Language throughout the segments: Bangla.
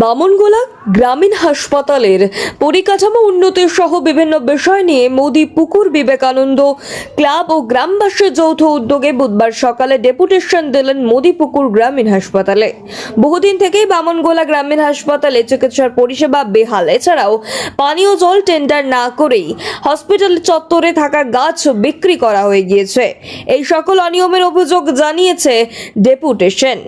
বামনগোলা গ্রামীণ হাসপাতালের পরিকাঠামো উন্নতির সহ বিভিন্ন বিষয় নিয়ে মোদি পুকুর বিবেকানন্দ ক্লাব ও গ্রামবাসীর যৌথ উদ্যোগে বুধবার সকালে ডেপুটেশন দিলেন মোদি পুকুর গ্রামীণ হাসপাতালে। বহুদিন থেকেই বামনগোলা গ্রামীণ হাসপাতালে চিকিৎসার পরিষেবা বেহাল। এছাড়াও পানীয় জল টেন্ডার না করেই হসপিটাল চত্বরে থাকা গাছ বিক্রি করা হয়ে গিয়েছে। এই সকল অনিয়মের অভিযোগ জানিয়েছে ডেপুটেশন।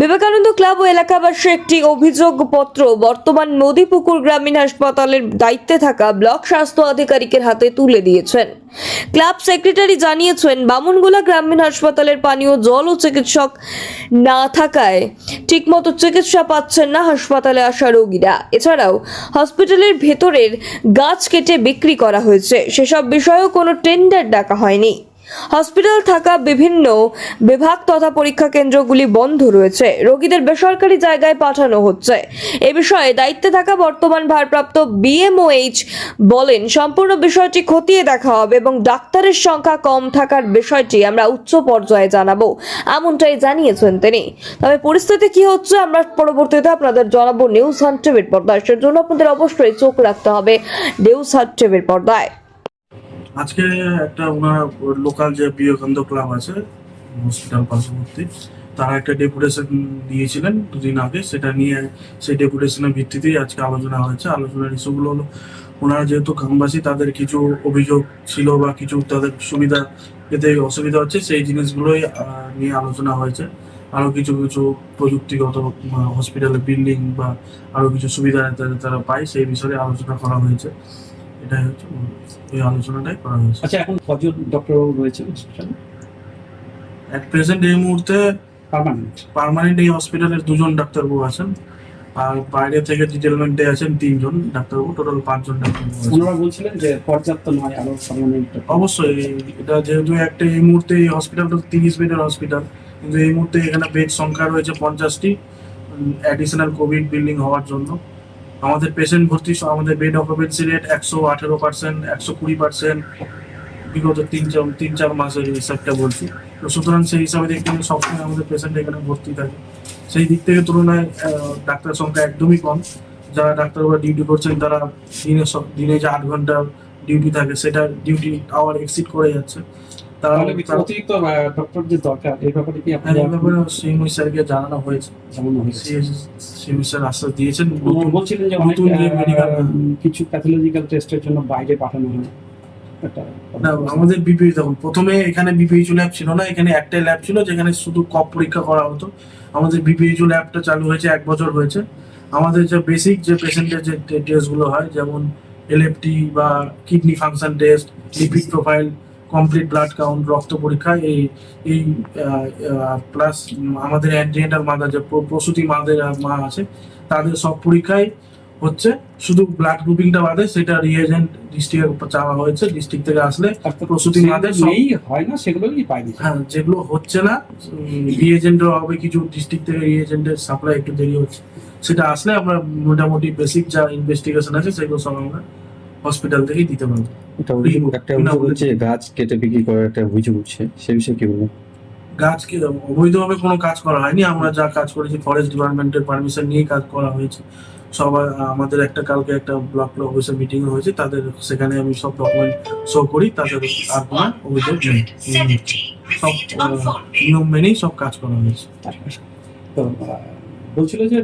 বিবেকানন্দ ক্লাব ও এলাকাবাসী একটি অভিযোগপত্র বর্তমান নদীপুকুর গ্রামীণ হাসপাতালের দায়িত্বে থাকা ব্লক স্বাস্থ্য আধিকারিকের হাতে তুলে দিয়েছেন। ক্লাব সেক্রেটারি জানিয়েছেন, বামুনগোলা গ্রামীণ হাসপাতালের পানীয় জল ও চিকিৎসক না থাকায় ঠিকমতো চিকিৎসা পাচ্ছেন না হাসপাতালে আসা রোগীরা। এছাড়াও হসপিটালের ভেতরের গাছ কেটে বিক্রি করা হয়েছে। সেসব বিষয়েও কোনো টেন্ডার ডাকা হয়নি। হসপিটাল থাকা বিভিন্ন বিভাগ তথা পরীক্ষা কেন্দ্রগুলি বন্ধ রয়েছে। রোগীদের বেসরকারি জায়গায় পাঠানো হচ্ছে। এ বিষয়ে দায়িত্বে থাকা বর্তমান ভারপ্রাপ্ত বিএমওএইচ বলেন, সম্পূর্ণ বিষয়টি খতিয়ে দেখা হবে এবং ডাক্তারের সংখ্যা কম থাকার বিষয়টি আমরা উচ্চ পর্যায়ে জানাব, এমনটাই জানিয়েছেন তিনি। তবে পরিস্থিতি কি হচ্ছে আমরা পরবর্তীতে আপনাদের জানাব নিউজ হান্ট টিভির পর্দায়। সেজন্য আপনাদের অবশ্যই চোখ রাখতে হবে নিউজ হান্ট টিভির পর্দায়। আজকে একটা ওনার লোকাল যে বিবেকানন্দ ক্লাব আছে হসপিটাল পার্শ্ববর্তী, তারা একটা ডেপুটেশন দিয়েছিলেন দুদিন আগে। সেটা নিয়ে সেই ডেপুটেশনের ভিত্তিতেই আজকে আলোচনা হয়েছে। আলোচনার ইস্যুগুলো হলো, ওনারা যেহেতু গ্রামবাসী, তাদের কিছু অভিযোগ ছিল বা কিছু তাদের সুবিধা পেতে অসুবিধা হচ্ছে, সেই জিনিসগুলোই নিয়ে আলোচনা হয়েছে। আরও কিছু কিছু প্রযুক্তিগত হসপিটালের বিল্ডিং বা আরও কিছু সুবিধা তারা পায়, সেই বিষয়ে আলোচনা করা হয়েছে। এটাই হচ্ছে। এই আলোচনাটাই করা হয়েছে। আচ্ছা এখন কজন ডক্টর রয়েছে হসপিটালে অ্যাট প্রেজেন্ট এই মুহূর্তে পার্মানেন্ট পার্মানেন্ট এই হসপিটালের দুজন ডাক্তারবাবু আছেন। আর বাইরে থেকে ডিটেলমেন্টে আছেন তিনজন ডাক্তারবাবু টোটাল পাঁচজন ডাক্তারবাবু ওনারা বলছিলেন যে পর্যাপ্ত নয় আরও পার্মানেন্ট অবশ্যই এটা যেহেতু একটা এই মুহূর্তে এই হসপিটালটা তিরিশ বেডের হসপিটাল কিন্তু এই মুহূর্তে এখানে বেড সংখ্যা রয়েছে পঞ্চাশটি অ্যাডিশনাল কোভিড বিল্ডিং হওয়ার জন্য। আমাদের পেশেন্ট ভর্তি আমাদের বেড অকুপেন্সি রেট একশো আঠেরো পার্সেন্ট একশো কুড়ি পার্সেন্ট বিগত তিন চার তিন চার মাসের হিসাবটা বলছি। তো সুতরাং সেই হিসাবে দেখতে গেলে সবসময় আমাদের পেশেন্ট এখানে ভর্তি থাকে। সেই দিক থেকে তুলনায় ডাক্তার সংখ্যা একদমই কম। যারা ডাক্তারবাবু ডিউটি করছেন, তারা দিনে দিনে যে আট ঘণ্টা ডিউটি থাকে সেটা ডিউটি আওয়ার এক্সিট করে যাচ্ছে। তাহলে অতিরিক্ত ডক্টর যে দরকার। এই ব্যাপারে কি হ্যাঁ, এই ব্যাপারে সিএমই স্যারকে জানানো হয়েছে। জানানো হয়েছে। সিএমই স্যার আশ্বাস দিয়েছেন। বলছিলেন যে নতুন যে কিছু প্যাথোলজিক্যাল টেস্টের জন্য বাইরে পাঠানো হয় আমাদের বিপিই দেখুন প্রথমে এখানে বিপিএইচু ল্যাব ছিল না এখানে একটাই ল্যাব ছিল যেখানে শুধু কপ পরীক্ষা করা হতো। আমাদের বিপিএইচু ল্যাবটা চালু হয়েছে এক বছর হয়েছে। আমাদের যে বেসিক যে পেশেন্টের যে টেস্টগুলো হয় যেমন এলএফটি বা kidney function test lipid profile complete blood count রক্ত পরীক্ষা এই এই প্লাস আমাদের অ্যান্টিনেটাল মাদার যে প্রসূতি মাদের মা আছে তাদের সব পরীক্ষায় হচ্ছে শুধু ব্লাড গ্রুপিংটা বাদে সেটা রিয়েজেন্ট ডিস্ট্রিক্টের উপর চাওয়া হয়েছে ডিস্ট্রিক্ট থেকে আসলে প্রসূতি মাদের নেই হয় না সেগুলো সেগুলোই পাইনি। হ্যাঁ যেগুলো হচ্ছে না রিয়েজেন্টও হবে কিছু ডিস্ট্রিক্ট থেকে রিয়েজেন্টের সাপ্লাই একটু দেরি হচ্ছে। সেটা আসলে আমরা মোটামুটি বেসিক যা ইনভেস্টিগেশন আছে সেগুলো সব আমরা হসপিটাল থেকেই দিতে পারবে। অভিযোগ একটা অভিযোগ হচ্ছে গাছ কেটে বিক্রি করার একটা অভিযোগ উঠছে সে বিষয়ে কি বলব? গাছকে অবৈধভাবে কোনো কাজ করা হয়নি। আমরা যা কাজ করেছি ফরেস্ট ডিপার্টমেন্টের পারমিশন নিয়ে কাজ করা হয়েছে। সবাই আমাদের একটা কালকে একটা ব্লক অফিসের মিটিং হয়েছে তাদের সেখানে আমি সব ডকুমেন্ট শো করি তাদের আর কোনো অভিযোগ নেই। সব নিয়ম মেনেই সব কাজ করা হয়েছে। বলছিল যে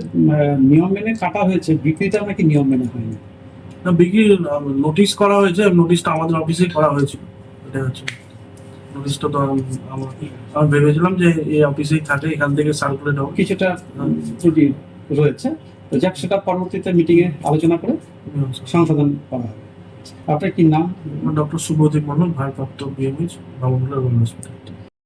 নিয়ম মেনে কাটা হয়েছে। বিক্রিটা নাকি নিয়ম মেনে হয়নি? না বিক্রি নোটিশ করা হয়েছে নোটিশটা আমাদের অফিসেই করা হয়েছিল। এটা হচ্ছে নোটিশটা তো আমি ভেবেছিলাম যে এই অফিসেই থাকে এখান থেকে সার্কুলেট হবে। কিছুটা ত্রুটি রয়েছে। তো যাক সেটা পরবর্তীতে মিটিং এ আলোচনা করে সংশোধন করা হবে। আপনার কি নাম? ডক্টর সুব্রদীপ মন্ডল ভারপ্রাপ্ত বিএমএইচ বাবুগুলা হসপিটাল